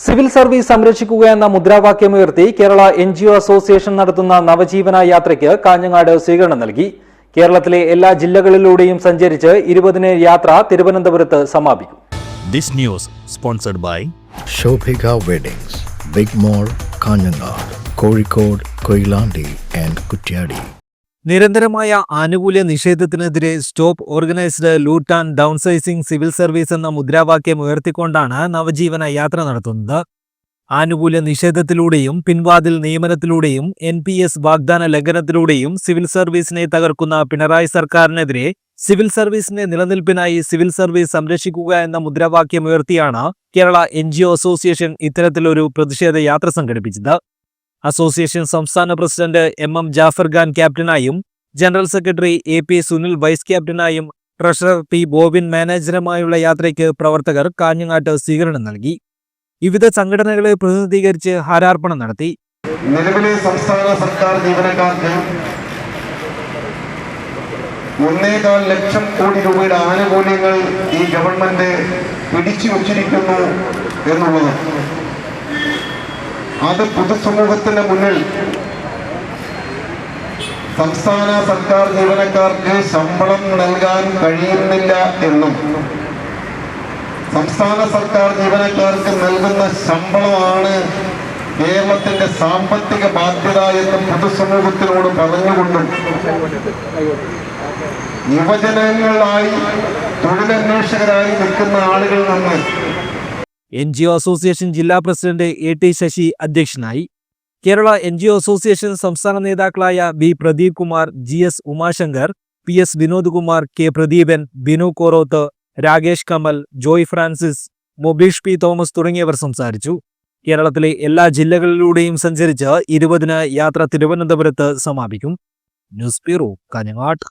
Civil service സംരക്ഷിക്കുക എന്ന മുദ്രാവാക്യമുയർത്തി Kerala N G O association നടത്തുന്ന നവജീവന യാത്രയ്ക്ക് കാഞ്ഞങ്ങാട് സ്വീകരണം നൽകി കേരളത്തിലെ എല്ലാ ജില്ലകളിലൂടെയും സഞ്ചരിച്ച് ഇരുപതിന് യാത്ര തിരുവനന്തപുരത്ത് സമാപിക്കും This news sponsored by Shobhika Weddings, Big mall Kanhangad Kozhikode Koilandi and Kutyadi. നിരന്തരമായ ആനുകൂല്യ നിഷേധത്തിനെതിരെ stop organised loot and downsizing civil service എന്ന മുദ്രാവാക്യം ഉയർത്തിക്കൊണ്ടാണ് നവജീവന യാത്ര നടത്തുന്നത്. ആനുകൂല്യ നിഷേധത്തിലൂടെയും പിൻവാതിൽ നിയമനത്തിലൂടെയും എൻ പി എസ് വാഗ്ദാന ലംഘനത്തിലൂടെയും സിവിൽ സർവീസിനെ തകർക്കുന്ന പിണറായി സർക്കാരിനെതിരെ സിവിൽ സർവീസിന്റെ നിലനിൽപ്പിനായി സിവിൽ സർവീസ് സംരക്ഷിക്കുക എന്ന മുദ്രാവാക്യം ഉയർത്തിയാണ് കേരള എൻ അസോസിയേഷൻ ഇത്തരത്തിലൊരു പ്രതിഷേധ യാത്ര സംഘടിപ്പിച്ചത്. അസോസിയേഷൻ സംസ്ഥാന president M M Jafar Khan ക്യാപ്റ്റനായും general secretary A P Sunil vice ക്യാപ്റ്റനായും treasurer P Bobin മാനേജറുമായുള്ള യാത്രയ്ക്ക് പ്രവർത്തകർ കാഞ്ഞങ്ങാട്ട് സ്വീകരണം നൽകി. വിവിധ സംഘടനകളെ പ്രതിനിധീകരിച്ച് ഹാരാർപ്പണം നടത്തി. നിലവിലെ സംസ്ഥാന സർക്കാർ ജീവനക്കാർക്ക് ഒന്നേകാൽ ലക്ഷം കോടി രൂപയുടെ ആനുകൂല്യങ്ങൾ ഈ ഗവൺമെന്റ് പിടിച്ചു വച്ചിരിക്കുന്നു എന്നുള്ളത് അത് പൊതുസമൂഹത്തിന് മുന്നിൽ സംസ്ഥാന സർക്കാർ ജീവനക്കാർക്ക് ശമ്പളം നൽകാൻ കഴിയുന്നില്ല എന്നും സംസ്ഥാന സർക്കാർ ജീവനക്കാർക്ക് നൽകുന്ന ശമ്പളമാണ് കേരളത്തിന്റെ സാമ്പത്തിക ബാധ്യത എന്ന് പൊതുസമൂഹത്തിനോട് പറഞ്ഞുകൊണ്ടും യുവജനങ്ങളായി തൊഴിലന്വേഷകരായി നിൽക്കുന്ന ആളുകളിൽ നിന്ന് എൻ ജി ഒ അസോസിയേഷൻ ജില്ലാ പ്രസിഡന്റ് എ ടി ശശി അധ്യക്ഷനായി. Kerala N G O association സംസ്ഥാന നേതാക്കളായ B Pradeep Kumar G S Umashankar P S Vinod Kumar K Pradeepan Binu Koroth Rakesh Kamal Joy Francis Mobish P Thomas തുടങ്ങിയവർ സംസാരിച്ചു. കേരളത്തിലെ എല്ലാ ജില്ലകളിലൂടെയും സഞ്ചരിച്ച് ഇരുപതിന് യാത്ര തിരുവനന്തപുരത്ത് സമാപിക്കും. ന്യൂസ് ബ്യൂറോ കാഞ്ഞങ്ങാട്ട്.